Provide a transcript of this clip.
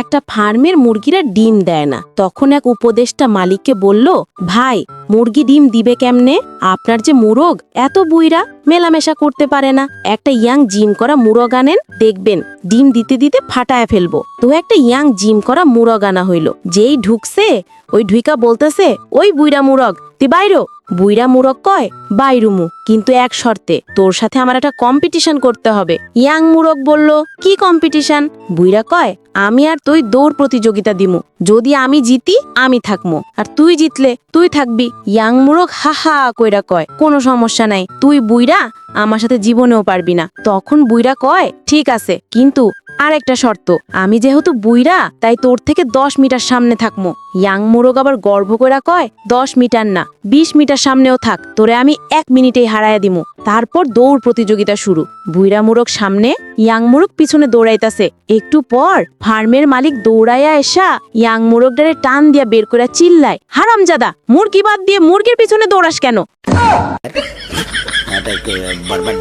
একটা ফার্মের মুরগিরা ডিম দেয় না। তখন এক উপদেষ্টা মালিককে বলল, ভাই, মুরগি ডিম দিবে কেমনে? আপনার যে মুরগ, এত বুইরা মেলামেশা করতে পারে না। একটা ইয়াং জিম করা মুরগ আনেন, দেখবেন, ডিম দিতে দিতে ফাটায় ফেলব। তো একটা ইয়াং জিম করা মুরগ আনা হইল। যেই ঢুকছে, ওই ঢুইকা বলতেছে, ওই বুইরা মুরগ তুই বাইরো। বুইরা মুরগ কয় বাইরুমু কিন্তু এক শর্তে, তোর সাথে আমার একটা কম্পিটিশন করতে হবে। ইয়াং মুরগ বলল, কি কম্পিটিশন বুইরা কয়, আমি আর তুই দৌড় প্রতিযোগিতা দিমু। যদি আমি জিতি, আমি থাকমু। আর তুই জিতলে, তুই থাকবি। ইয়াং মুরগ হা হা কইরা কয়, কোনো সমস্যা নাই। তুই বুইরা আমার সাথে জীবনেও পারবি না। তখন বুইরা কয়, ঠিক আছে, কিন্তু আর একটা শর্ত, আমি যেহেতু বুইরা তাই তোর থেকে দশ মিটার সামনে থাকমো। ইয়াং মোরগ আবার গর্ব কইরা কয়, দশ মিটার না, বিশ মিটার সামনেও থাক, তোরে আমি এক মিনিটেই হারায়া দিমু। তারপর দৌড় প্রতিযোগিতা শুরু। বুইরা মোরগ সামনে, ইয়াং মোরগ পিছনে দৌড়াইতাছে। একটু পর ফার্মের মালিক দৌড়াইয়া এসা ইয়াং মুরগটারে টান দিয়া বের করে চিল্লায়, হারামজাদা, মুরগি বাদ দিয়ে মুরগির পিছনে দৌড়াস কেন? বরবাদ